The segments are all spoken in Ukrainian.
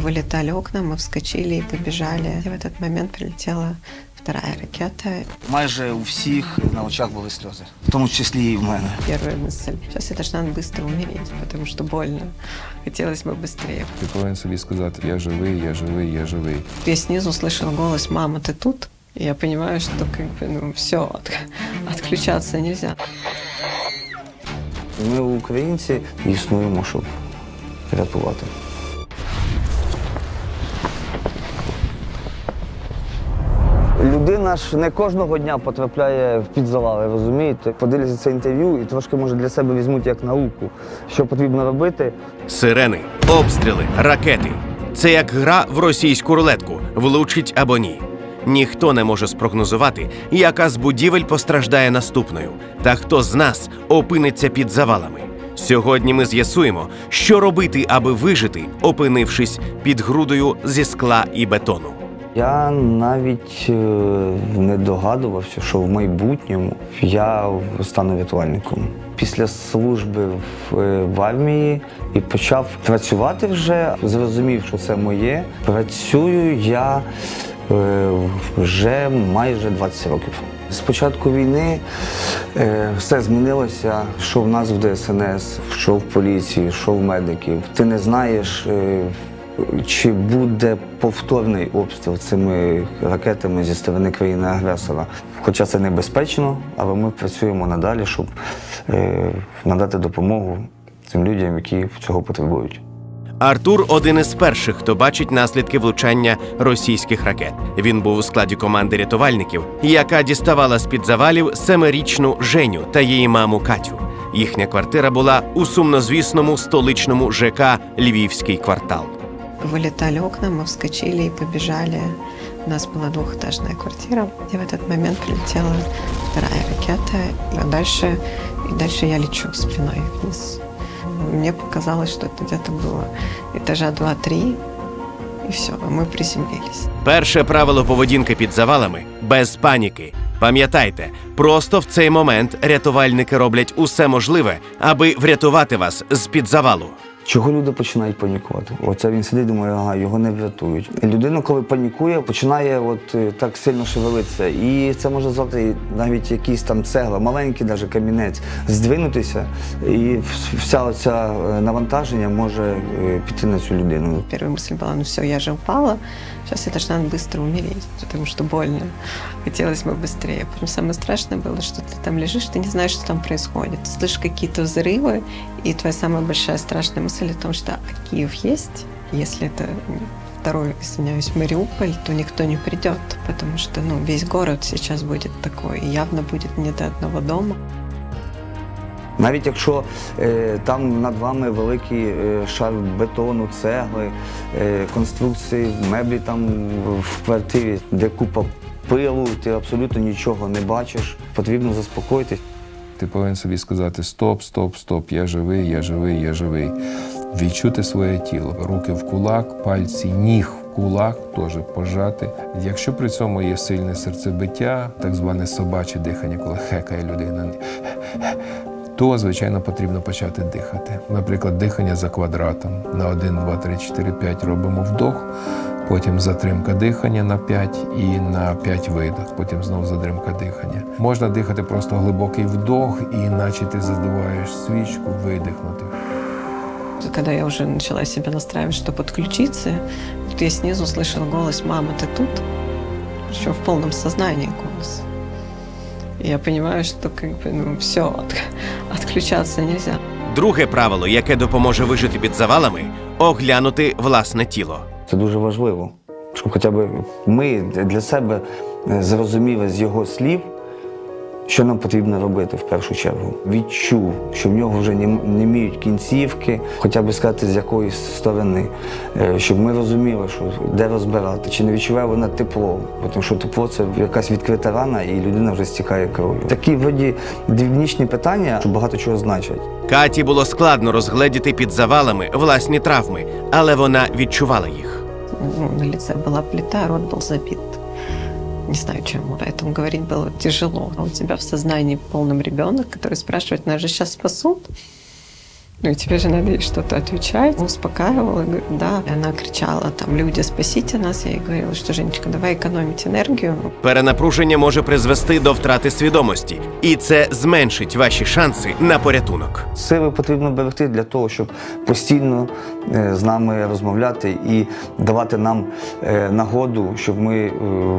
Вылетали окна, мы вскочили и побежали. И в этот момент прилетела вторая ракета. Майже у всіх на очах були сльози, в тому числі і в мене. Первая мысль. Сейчас я должна быстро умереть, потому что больно. Хотелось бы быстрее. Ти повинен собі сказати, я живий, я живий, я живий. Я снизу слышала голос «Мама, ты тут?» И я понимаю, что как бы, ну, все, отключаться нельзя. Ми українці існуємо, щоб рятувати. Ж не кожного дня потрапляє в підзавали, розумієте? Подивляться це інтерв'ю і трошки може для себе візьмуть як науку, що потрібно робити. Сирени, обстріли, ракети. Це як гра в російську рулетку, влучить або ні. Ніхто не може спрогнозувати, яка з будівель постраждає наступною, та хто з нас опиниться під завалами. Сьогодні ми з'ясуємо, що робити, аби вижити, опинившись під грудою зі скла і бетону. Я навіть е, не догадувався, що в майбутньому я стану рятувальником. Після служби в, е, в армії і почав працювати вже, зрозумів, що це моє. Працюю я е, вже майже 20 років. З початку війни все змінилося, що в нас в ДСНС, що в поліції, що в медиків. Ти не знаєш, чи буде повторний обстріл цими ракетами зі сторони країни-агресора. Хоча це небезпечно, але ми працюємо надалі, щоб е, надати допомогу цим людям, які цього потребують. Артур один із перших, хто бачить наслідки влучання російських ракет. Він був у складі команди рятувальників, яка діставала з під завалів семирічну Женю та її маму Катю. Їхня квартира була у сумнозвісному столичному ЖК Львівський квартал Вылетали окна, мы вскочили и побежали. У нас была двухэтажная квартира, и в этот момент прилетела вторая ракета. А дальше, и дальше я лечу спиной вниз. Мне показалось, что это где-то было этажа 2-3, и все, мы приземлились. Перше правило поведінки під завалами без паніки. Пам'ятайте, просто в цей момент рятувальники роблять усе можливе, аби врятувати вас з під завалу. Чого люди починають панікувати? Оце він сидить, думає, ага, його не врятують. І людина, коли панікує, починає от е, так сильно шевелитися. І це може звати навіть якісь там цегла, маленький навіть камінець, здвинутися, і вс- вся оця е, навантаження може е, піти на цю людину. Первая мысль была, ну все, я же упала, сейчас я должна быстро умереть, потому что больно. Хотелось бы быстрее. Потом самое страшное было, что ты там лежишь, ты не знаешь, что там происходит. Ты слышишь какие-то взрывы, и твоя самая большая страшная мысль о том, что а Киев есть. Если это второй, извиняюсь, Мариуполь, то никто не придет, потому что ну, весь город сейчас будет такой, и явно будет не до одного дома. Навіть якщо е, там над вами великий е, шар бетону, цегли, е, конструкції, меблі там в квартирі, де купа пилу, ти абсолютно нічого не бачиш. Потрібно заспокоїтись. Ти повинен собі сказати стоп, стоп, стоп, я живий, я живий, я живий. Відчути своє тіло, руки в кулак, пальці, ніг в кулак, теж пожати. Якщо при цьому є сильне серцебиття, так зване собаче дихання, коли хекає людина, то, звичайно, потрібно почати дихати. Наприклад, дихання за квадратом на 1, 2, 3, 4, 5 робимо вдох Потім затримка дихання на 5 і на 5 видох, потім знову затримка дихання. Можна дихати просто глибокий вдох, і наче ти задуваєш свічку, видихнути. Когда я уже начала себя настраивать, что подключиться, вот я снизу слышала голос «Мама, ты тут?» Причем в полном сознании голос. И я понимаю, что как бы, ну, все, отключаться нельзя. Друге правило, яке допоможе вижити під завалами оглянути власне тіло. Це дуже важливо, щоб хоча б ми для себе зрозуміли з його слів, що нам потрібно робити в першу чергу. Відчув, що в нього вже не міють кінцівки, хоча б сказати з якоїсь сторони, Е, щоб ми розуміли, що де розбирати, чи не відчуває вона тепло, тому що тепло це якась відкрита рана, і людина вже стікає кров'ю. Такі вроді дрібнічні питання, що багато чого значать. Каті було складно розгледіти під завалами власні травми, але вона відчувала їх Ну, на лице была плита, рот был забит. Не знаю чему, поэтому говорить было тяжело. А у тебя в сознании полном ребенок, который спрашивает, нас же сейчас спасут? Ну тебе же надо ей что-то отвечать. Успокаивала, говорю, да. И она кричала там, люди, спасите нас. Я ей говорила, что, Женечка, давай экономить энергию. Перенапруження може призвести до втрати свідомості, і це зменшить ваші шанси на порятунок. Сили потрібно берегти для того, щоб постійно е, з нами розмовляти і давати нам е, нагоду, щоб ми е,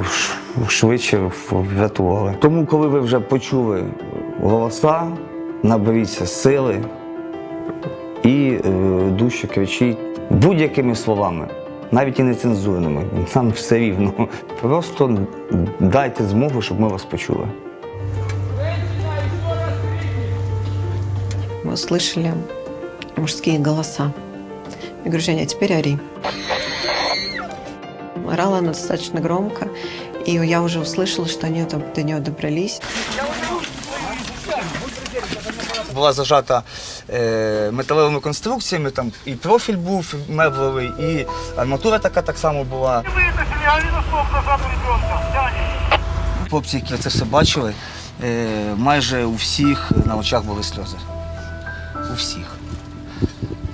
ш- швидше врятували. Тому, коли ви вже почули голоса, наберіться сили і е, дужче кричіть будь-якими словами. Навіть і нецензурними, нам все рівно. Просто дайте змогу, щоб ми вас почули. Мы услышали мужские голоса. Я говорю, Женя, а теперь ори. Орала она достаточно громко, и я уже услышала, что они там до нее добрались. була зажата е, металевими конструкціями, там і профіль був меблевий, і арматура така так само була. Хлопці, які це все бачили, е, майже у всіх на очах були сльози. У всіх.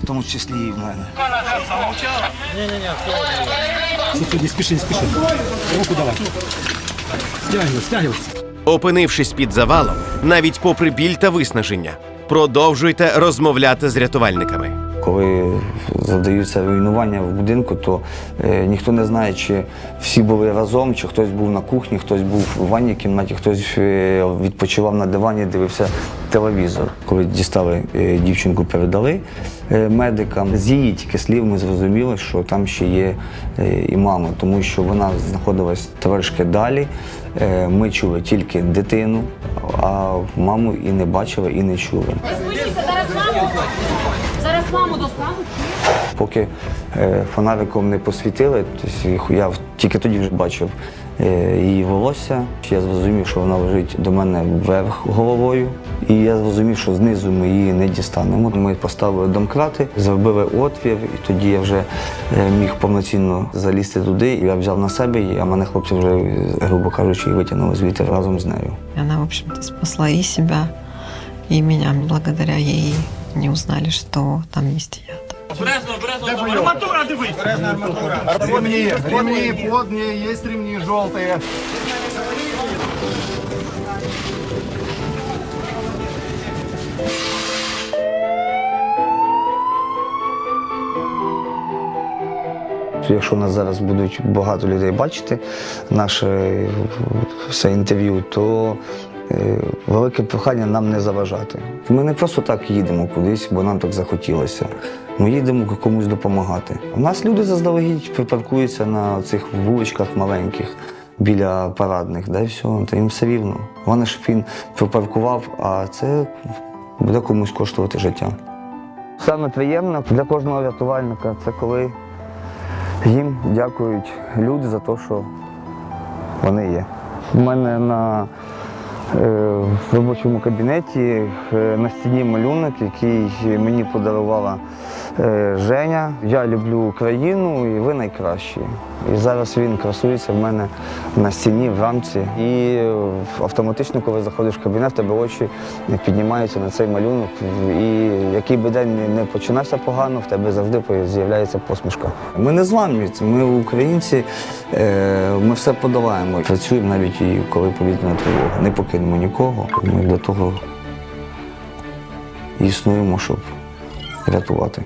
В тому числі і в мене. Не спеши, не спеши. Руку давай. Стягивай, стягивай. Опинившись під завалом, навіть попри біль та виснаження, продовжуйте розмовляти з рятувальниками. Коли задаються руйнування в будинку, то е, ніхто не знає, чи всі були разом, чи хтось був на кухні, хтось був у ванній кімнаті, хтось е, відпочивав на дивані, дивився телевізор. Коли дістали е, дівчинку, передали медикам. З її тільки слів ми зрозуміли, що там ще є і мама, тому що вона знаходилась трошки далі. Ми чули тільки дитину, а маму і не бачили, і не чули. Зараз маму. Зараз маму достануть. Поки е, фонариком не посвітили, тобто я тільки тоді вже бачив е, її волосся. Я зрозумів, що вона лежить до мене вверх головою, і я зрозумів, що знизу ми її не дістанемо. Ми поставили домкрати, зробили отвір, і тоді я вже е, міг повноцінно залізти туди. І я взяв на себе її, а мене хлопці вже, грубо кажучи, витягнули звідти разом з нею. И она, в общем-то, спасла и себя, и меня. Благодаря ей не узнали, что там есть яд. Арматура, дивись. Ремни, ремни плотные, есть ремни желтые. Якщо нас зараз будуть багато людей бачити, наше все інтерв'ю, то велике прохання нам не заважати. Ми не просто так їдемо кудись, бо нам так захотілося. Ми їдемо комусь допомагати. У нас люди заздалегідь припаркуються на цих вуличках маленьких біля парадних, да і все, та їм все рівно. Головне, щоб він припаркував, а це буде комусь коштувати життя. Саме приємне для кожного рятувальника це коли їм дякують люди за те, що вони є. У мене на е, робочому кабінеті е, на стіні малюнок, який мені подарувала е, Женя. Я люблю Україну і ви найкращі. І зараз він красується в мене на стіні в рамці. І автоматично, коли заходиш в кабінет, в тебе очі піднімаються на цей малюнок. І який би день не- починався погано, в тебе завжди з'являється посмішка. Ми не зламні, ми українці, е, ми все подолаємо. Працюємо навіть і коли повітряна тривога. Не покинемо нікого. Ми для того існуємо, щоб рятувати.